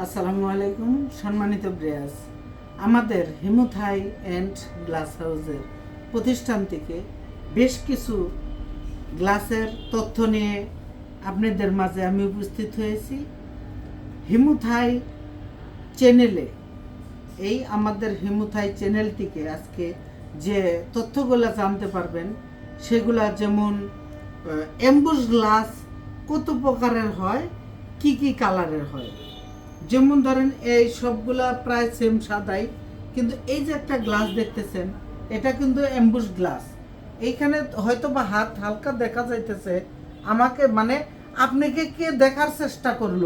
আসসালামু আলাইকুম, সম্মানিত ব্রেয়াস আমাদের হিমোথাই অ্যান্ড গ্লাস হাউসের প্রতিষ্ঠান থেকে বেশ কিছু গ্লাসের তথ্য নিয়ে আপনাদের মাঝে আমি উপস্থিত হয়েছি। হিমুথাই চ্যানেলে, এই আমাদের হিমুথাই চ্যানেলটিকে আজকে যে তথ্যগুলো জানতে পারবেন, সেগুলা যেমন এম্বুস গ্লাস কত প্রকারের হয়, কি কি কালারের হয়। যেমন ধরেন এই সবগুলা প্রায় সেম সাদাই, কিন্তু এই যে একটা গ্লাস দেখতেছেন, এটা কিন্তু এম্বুস গ্লাস এইখানে হয়তো বা হাত হালকা দেখা যাইতেছে, আমাকে মানে আপনাকে কে দেখার চেষ্টা করল,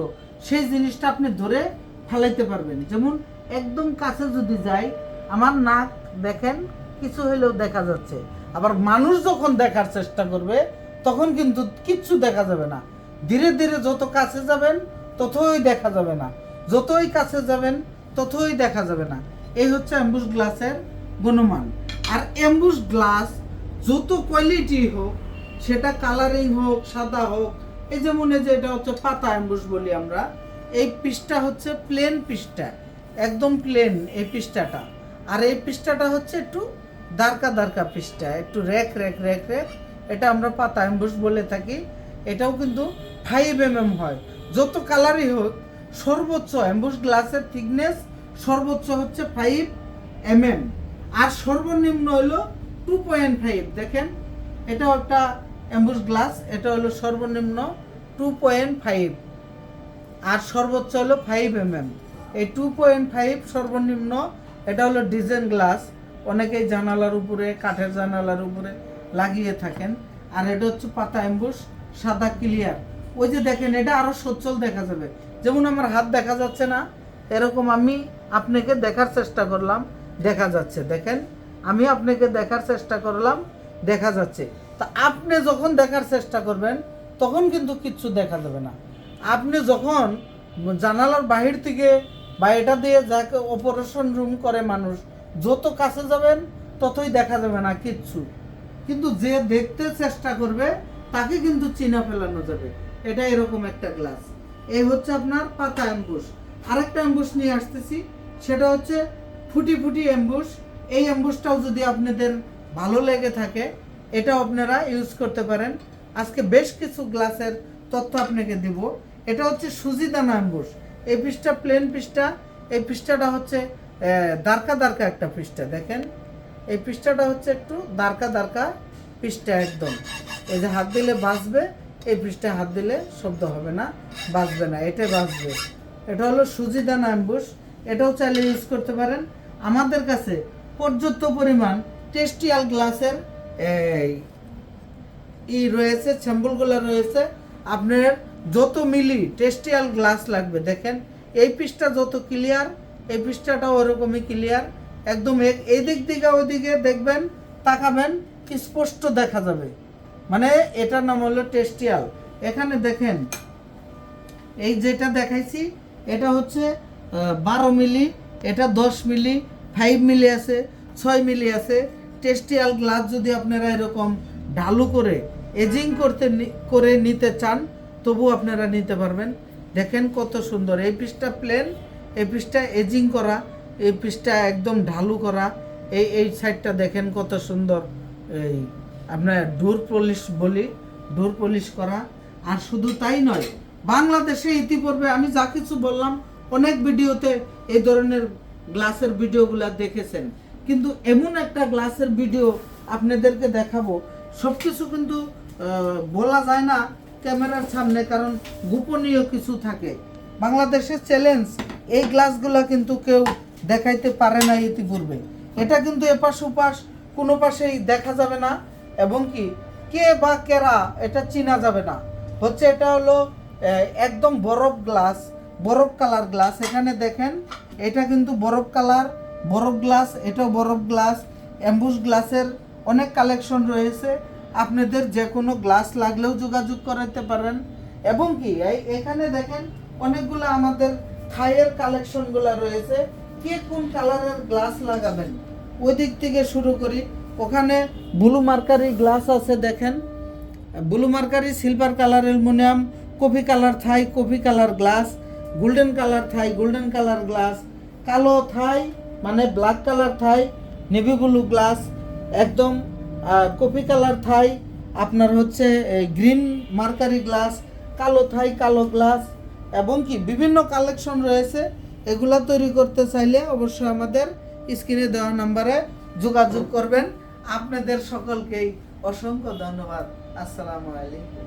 সেই জিনিসটা আপনি ধরে ফেলাইতে পারবেন। যেমন একদম কাছে যদি যাই, আমার নাক দেখেন, কিছু হলেও দেখা যাচ্ছে। আবার মানুষ যখন দেখার চেষ্টা করবে, তখন কিন্তু কিচ্ছু দেখা যাবে না। ধীরে ধীরে যত কাছে যাবেন, ততই দেখা যাবে না। যতই কাছে যাবেন, ততই দেখা যাবে না। এই হচ্ছে অ্যাম্বুস গ্লাসের গুণমান। আর অ্যাম্বুস গ্লাস যত কোয়ালিটি হোক, সেটা কালারিং হোক, সাদা হোক, এই যেমন এই যে এটা হচ্ছে পাতা অ্যাম্বুস বলি আমরা, এই পিসটা হচ্ছে প্লেন পিসটা একদম প্লেন এই পিসটাটা আর এই পিসটাটা হচ্ছে একটু দারকা দারকা পিসটা একটু র্যাক র্যাক র্যাক র্যাক, এটা আমরা পাতা অ্যাম্বুস বলে থাকি। এটাও কিন্তু ফাইভ এম এম হয়। যত কালারই হোক সর্বোচ্চ অ্যাম্বুস গ্লাসের থিকনেস সর্বোচ্চ হচ্ছে ফাইভ এম এম আর সর্বনিম্ন হলো টু পয়েন্ট ফাইভ দেখেন, এটাও একটা অ্যাম্বুস গ্লাস এটা হলো সর্বনিম্ন টু পয়েন্ট ফাইভ আর সর্বোচ্চ হলো ফাইভ এম এম এই টু পয়েন্ট ফাইভ সর্বনিম্ন, এটা হলো ডিজাইন গ্লাস অনেকেই জানালার উপরে, কাঠের জানালার উপরে লাগিয়ে থাকেন। আর এটা হচ্ছে পাতা অ্যাম্বুস সাদা ক্লিয়ার ওই যে দেখেন, এটা আরও সচ্ছল দেখা যাবে। যেমন আমার হাত দেখা যাচ্ছে না, এরকম আমি আপনাকে দেখার চেষ্টা করলাম, দেখা যাচ্ছে। দেখেন, আমি আপনাকে দেখার চেষ্টা করলাম, দেখা যাচ্ছে। তা আপনি যখন দেখার চেষ্টা করবেন, তখন কিন্তু কিচ্ছু দেখা যাবে না। আপনি যখন জানালার বাহির থেকে বা এটা দিয়ে যাকে অপারেশন রুম করে মানুষ, যত কাছে যাবেন, ততই দেখা যাবে না কিচ্ছু। কিন্তু যে দেখতে চেষ্টা করবে, তাকে কিন্তু চিনা ফেলানো যাবে। এটা এরকম একটা গ্লাস এই হচ্ছে আপনার পাতা অ্যাম্বুস আরেকটা অ্যাম্বুস নিয়ে আসতেছি, সেটা হচ্ছে ফুটি ফুটি অ্যাম্বুস এই অ্যাম্বুসটাও যদি আপনাদের ভালো লেগে থাকে, এটাও আপনারা ইউজ করতে পারেন। আজকে বেশ কিছু গ্লাসের তথ্য আপনাকে দিব। এটা হচ্ছে সুজিদানা অ্যাম্বুস এই পিসটা প্লেন পিসটা এই পিসটাটা হচ্ছে দারকা দারকা একটা পিসটা দেখেন। এই পৃষ্ঠাটা হচ্ছে একটু দারকা দারকা পৃষ্ঠা একদম। এই যে হাত দিলে বাজবে এই পৃষ্ঠে হাত দিলে শব্দ হবে না, বাজবে না, এটা বাজবে। এটা হলো সুজি সুজিদানা অ্যাম্বুস এটাও চাইলে ইউজ করতে পারেন। আমাদের কাছে পর্যাপ্ত পরিমাণ টেস্টিয়াল গ্লাসের, এই, ই রয়েছে, স্যাম্পলগুলো রয়েছে। আপনার যত মিলি টেস্টিয়াল গ্লাস লাগবে, দেখেন, এই পিসটা যত ক্লিয়ার এই পিসটাটাও ওরকমই ক্লিয়ার একদম এই দিক থেকে ওই দিকে দেখবেন, তাকাবেন স্পষ্ট দেখা যাবে। মানে এটার নাম হলো টেস্টিয়াল। এখানে দেখেন, এই যেটা দেখাইছি, এটা হচ্ছে বারো মিলি, এটা দশ মিলি ফাইভ মিলি আছে, ছয় মিলি আছে। টেস্টিয়াল গ্লাস যদি আপনারা এরকম ঢালু করে, এজিং করতে করে নিতে চান, তবু আপনারা নিতে পারবেন। দেখেন কত সুন্দর, এই পিসটা প্লেন এই পিসটা এজিং করা, এই পিসটা একদম ঢালু করা, এই এই সাইডটা দেখেন কত সুন্দর, এই আপনার ডোর পলিশ বলি ডোর পলিশ করা, আর শুধু তাই নয়, বাংলাদেশে ইতিপূর্বে আমি যা কিছু বললাম, অনেক ভিডিওতে এই ধরনের গ্লাসের ভিডিওগুলো দেখেছেন। কিন্তু এমন একটা গ্লাসের ভিডিও আপনাদেরকে দেখাবো, সব কিছু কিন্তু বলা যায় না ক্যামেরার সামনে, কারণ গোপনীয় কিছু থাকে। বাংলাদেশের চ্যালেঞ্জ এই গ্লাসগুলো কিন্তু কেউ দেখাইতে পারে না ইতিপূর্বে। এটা কিন্তু এপাশ ওপাশ, কোনো পাশেই দেখা যাবে না। এবং কি কে বা কেরা এটা চিনা যাবে না। হচ্ছে এটা হলো একদম বরফ গ্লাস, বরফ কালার গ্লাস। এখানে দেখেন, এটা কিন্তু বরফ কালার, বরফ গ্লাস, এটাও বরফ গ্লাস অ্যাম্বুস গ্লাসের অনেক কালেকশন রয়েছে। আপনাদের যে কোনো গ্লাস লাগলেও যোগাযোগ করাতে পারেন। এবং কি, এই, এখানে দেখেন, অনেকগুলো আমাদের থাইয়ের কালেকশনগুলো রয়েছে। কে কোন কালারের গ্লাস লাগাবেন? ওই দিক থেকে শুরু করি। ওখানে ব্লু মার্কারি গ্লাস আছে দেখেন। Blue mercury, silver colour aluminium, coffee colour Thai, coffee colour glass, golden colour Thai, golden colour glass, কালো থাই মানে black colour Thai, navy blue glass, একদম কপি কালার থাই, আপনার হচ্ছে গ্রিন মার্কারি গ্লাস, কালো থাই, কালো glass, এবং কি বিভিন্ন কালেকশন রয়েছে। এগুলা তৈরি করতে চাইলে অবশ্যই আমাদের স্ক্রিনে দেওয়া নাম্বারে যোগাযোগ করবেন। আপনাদের সকলকেই অসংখ্য ধন্যবাদ। আসসালামু আলাইকুম।